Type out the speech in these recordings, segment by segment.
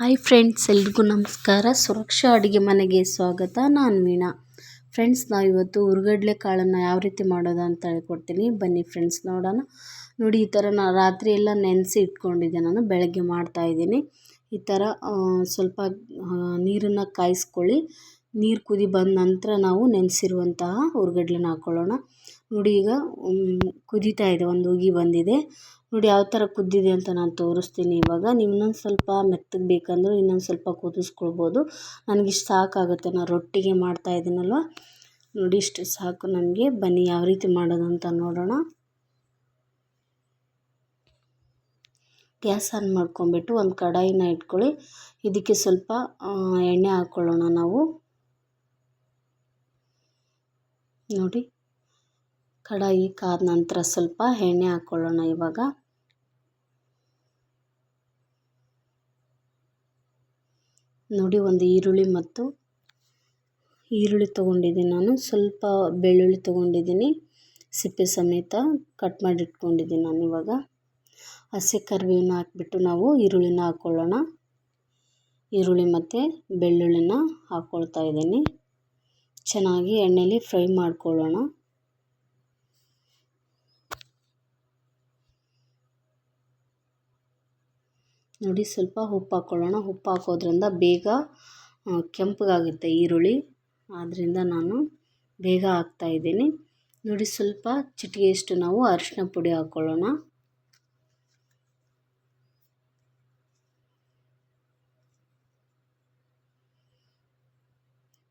Hi friends, ಎಲ್ರಿಗೂ ನಮಸ್ಕಾರ. ಸುರಕ್ಷಾ ಅಡುಗೆ ಮನೆಗೆ ಸ್ವಾಗತ. ನಾನು ಮೀನಾ ಫ್ರೆಂಡ್ಸ್ ನಾವು ಇವತ್ತು ಹುರ್ಗಡ್ಲೆ ಕಾಳನ್ನು ಯಾವ ರೀತಿ ಮಾಡೋದು ಅಂತ ಹೇಳ್ಕೊಡ್ತೀನಿ. ಬನ್ನಿ ಫ್ರೆಂಡ್ಸ್, ನೋಡೋಣ. ನೋಡಿ, ಈ ಥರ ನಾನು ರಾತ್ರಿ ಎಲ್ಲ ನೆನೆಸಿ ಇಟ್ಕೊಂಡಿದ್ದೆ ನಾನು. ಬೆಳಗ್ಗೆ ಮಾಡ್ತಾಯಿದ್ದೀನಿ ಈ ಥರ ಸ್ವಲ್ಪ ನೀರನ್ನು ಕಾಯಿಸ್ಕೊಳ್ಳಿ. ನೀರು ಕುದಿ ಬಂದ ನಂತರ ನಾವು ನೆನೆಸಿರುವಂತಹ ಹುರ್ಗಡ್ಲೆನ ಹಾಕ್ಕೊಳ್ಳೋಣ ನೋಡಿ ಈಗ ಕುದಿತಾ ಇದೆ, ಒಂದು ಉಗಿ ಬಂದಿದೆ. ನೋಡಿ ಯಾವ ಥರ ಕುದ್ದಿದೆ ಅಂತ ನಾನು ತೋರಿಸ್ತೀನಿ ಇವಾಗ. ನೀವು ಇನ್ನೊಂದು ಸ್ವಲ್ಪ ಮೆತ್ತಗೆ ಬೇಕಂದ್ರೆ ಇನ್ನೊಂದು ಸ್ವಲ್ಪ ಕುದಿಸ್ಕೊಳ್ಬೋದು. ನನಗಿಷ್ಟು ಸಾಕಾಗುತ್ತೆ, ನಾನು ರೊಟ್ಟಿಗೆ ಮಾಡ್ತಾ ಇದ್ದೀನಲ್ವ? ನೋಡಿ ಇಷ್ಟು ಸಾಕು ನನಗೆ. ಬನ್ನಿ, ಯಾವ ರೀತಿ ಮಾಡೋದು ಅಂತ ನೋಡೋಣ. ಗ್ಯಾಸ್ ಆನ್ ಮಾಡ್ಕೊಂಬಿಟ್ಟು ಒಂದು ಕಡಾಯಿನ ಇಟ್ಕೊಳ್ಳಿ. ಇದಕ್ಕೆ ಸ್ವಲ್ಪ ಎಣ್ಣೆ ಹಾಕ್ಕೊಳ್ಳೋಣ ನಾವು. ನೋಡಿ. ಕಡಾಯಿ ಕಾದ ನಂತರ ಸ್ವಲ್ಪ ಎಣ್ಣೆ ಹಾಕ್ಕೊಳ್ಳೋಣ ಇವಾಗ. ನೋಡಿ ಒಂದು ಈರುಳ್ಳಿ ಮತ್ತು ಈರುಳ್ಳಿ ತೊಗೊಂಡಿದ್ದೀನಿ ನಾನು. ಸ್ವಲ್ಪ ಬೆಳ್ಳುಳ್ಳಿ ತೊಗೊಂಡಿದ್ದೀನಿ. ಸಿಪ್ಪೆ ಸಮೇತ ಕಟ್ ಮಾಡಿ ಇಟ್ಕೊಂಡಿದ್ದೀನಿ ನಾನು ಇವಾಗ. ಹಸಿ ಕರಿಬೇವನ್ನ ಹಾಕ್ಬಿಟ್ಟು ನಾವು ಈರುಳ್ಳಿನ ಹಾಕ್ಕೊಳ್ಳೋಣ ಈರುಳ್ಳಿ ಮತ್ತು ಬೆಳ್ಳುಳ್ಳಿನ ಹಾಕ್ಕೊಳ್ತಾ ಇದ್ದೀನಿ. ಚೆನ್ನಾಗಿ ಎಣ್ಣೆಯಲ್ಲಿ ಫ್ರೈ ಮಾಡ್ಕೊಳ್ಳೋಣ. ನೋಡಿ ಸ್ವಲ್ಪ ಉಪ್ಪು ಹಾಕ್ಕೊಳ್ಳೋಣ ಉಪ್ಪು ಹಾಕೋದ್ರಿಂದ ಬೇಗ ಕೆಂಪಗಾಗುತ್ತೆ ಈರುಳ್ಳಿ. ಆದ್ದರಿಂದ ನಾನು ಬೇಗ ಹಾಕ್ತಾಯಿದ್ದೀನಿ. ನೋಡಿ ಸ್ವಲ್ಪ ಚಿಟಿಕೆಯಷ್ಟು ನಾವು ಅರಿಶಿನ ಪುಡಿ ಹಾಕ್ಕೊಳ್ಳೋಣ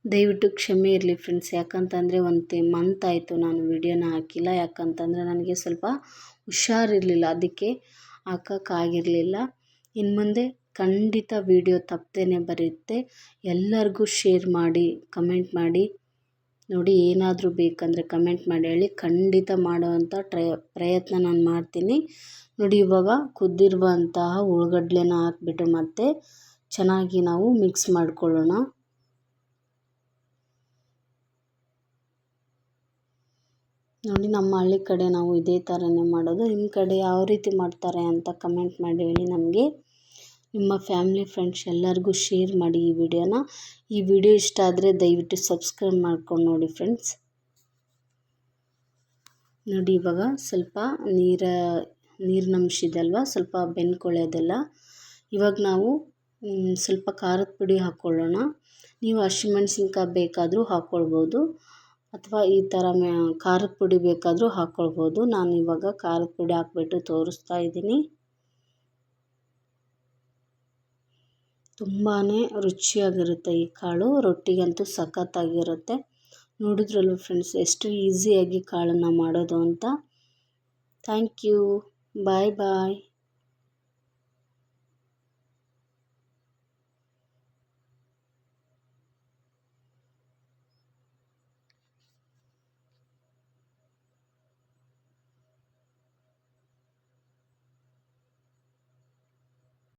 ದಯವಿಟ್ಟು ಕ್ಷಮೆ ಇರಲಿ ಫ್ರೆಂಡ್ಸ್. ಯಾಕಂತಂದರೆ ಒಂದು ಮಂತ್ ಆಯಿತು ನಾನು ವಿಡಿಯೋನ ಹಾಕಿಲ್ಲ. ಯಾಕಂತಂದರೆ ನನಗೆ ಸ್ವಲ್ಪ ಹುಷಾರಿರಲಿಲ್ಲ. ಅದಕ್ಕೆ ಹಾಕೋಕ್ಕಾಗಿರಲಿಲ್ಲ. ಇನ್ನು ಮುಂದೆ ಖಂಡಿತ ವೀಡಿಯೋ ತಪ್ಪದೇನೆ ಬರುತ್ತೆ. ಎಲ್ಲರಿಗೂ ಶೇರ್ ಮಾಡಿ ಕಮೆಂಟ್ ಮಾಡಿ. ನೋಡಿ ಏನಾದರೂ ಬೇಕಂದರೆ ಕಮೆಂಟ್ ಮಾಡಿ ಹೇಳಿ. ಖಂಡಿತ ಮಾಡುವಂಥ ಟ್ರೈ, ಪ್ರಯತ್ನ ನಾನು ಮಾಡ್ತೀನಿ. ನೋಡಿ ಇವಾಗ ಕುದ್ದಿರುವಂತಹ ಉಳ್ಳಗಡ್ಲೆನ ಹಾಕ್ಬಿಟ್ಟು ಮತ್ತೆ ಚೆನ್ನಾಗಿ ನಾವು ಮಿಕ್ಸ್ ಮಾಡ್ಕೊಳ್ಳೋಣ. ನೋಡಿ ನಮ್ಮ ಹಳ್ಳಿ ಕಡೆ ನಾವು ಇದೇ ಥರನೇ ಮಾಡೋದು. ನಿಮ್ಮ ಕಡೆ ಯಾವ ರೀತಿ ಮಾಡ್ತಾರೆ ಅಂತ ಕಮೆಂಟ್ ಮಾಡಿ ಹೇಳಿ ನಮಗೆ. ನಿಮ್ಮ ಫ್ಯಾಮ್ಲಿ, ಫ್ರೆಂಡ್ಸ್ ಎಲ್ಲರಿಗೂ ಶೇರ್ ಮಾಡಿ ಈ ವಿಡಿಯೋನ. ಈ ವಿಡಿಯೋ ಇಷ್ಟ ಆದರೆ ದಯವಿಟ್ಟು ಸಬ್ಸ್ಕ್ರೈಬ್ ಮಾಡ್ಕೊಂಡು ನೋಡಿ ಫ್ರೆಂಡ್ಸ್. ನೋಡಿ ಇವಾಗ ಸ್ವಲ್ಪ ನೀರ ನೀರಿನಂಶ ಇದಲ್ವ ಸ್ವಲ್ಪ ಬೆಂದ್ಕೊಳ್ಳೋದೆಲ್ಲ ಇವಾಗ ನಾವು ಸ್ವಲ್ಪ ಖಾರದ ಪುಡಿ ಹಾಕ್ಕೊಳ್ಳೋಣ ನೀವು ಹಸಿಮೆಣ್ಸಿನ್ಕಾಯಿ ಬೇಕಾದರೂ ಹಾಕ್ಕೊಳ್ಬೋದು ಅಥವಾ ಈ ಥರ ಖಾರದ ಪುಡಿ ಬೇಕಾದರೂ ಹಾಕ್ಕೊಳ್ಬೋದು ನಾನು ಇವಾಗ ಖಾರದ ಪುಡಿ ಹಾಕ್ಬಿಟ್ಟು ತೋರಿಸ್ತಾ ಇದ್ದೀನಿ. ತುಂಬಾ ರುಚಿಯಾಗಿರುತ್ತೆ ಈ ಕಾಳು. ರೊಟ್ಟಿಗಂತೂ ಸಖತ್ತಾಗಿರುತ್ತೆ. ನೋಡಿದ್ರಲ್ವ ಫ್ರೆಂಡ್ಸ್ ಎಷ್ಟು ಈಸಿಯಾಗಿ ಕಾಳನ್ನು ಮಾಡೋದು ಅಂತ. Thank you bye bye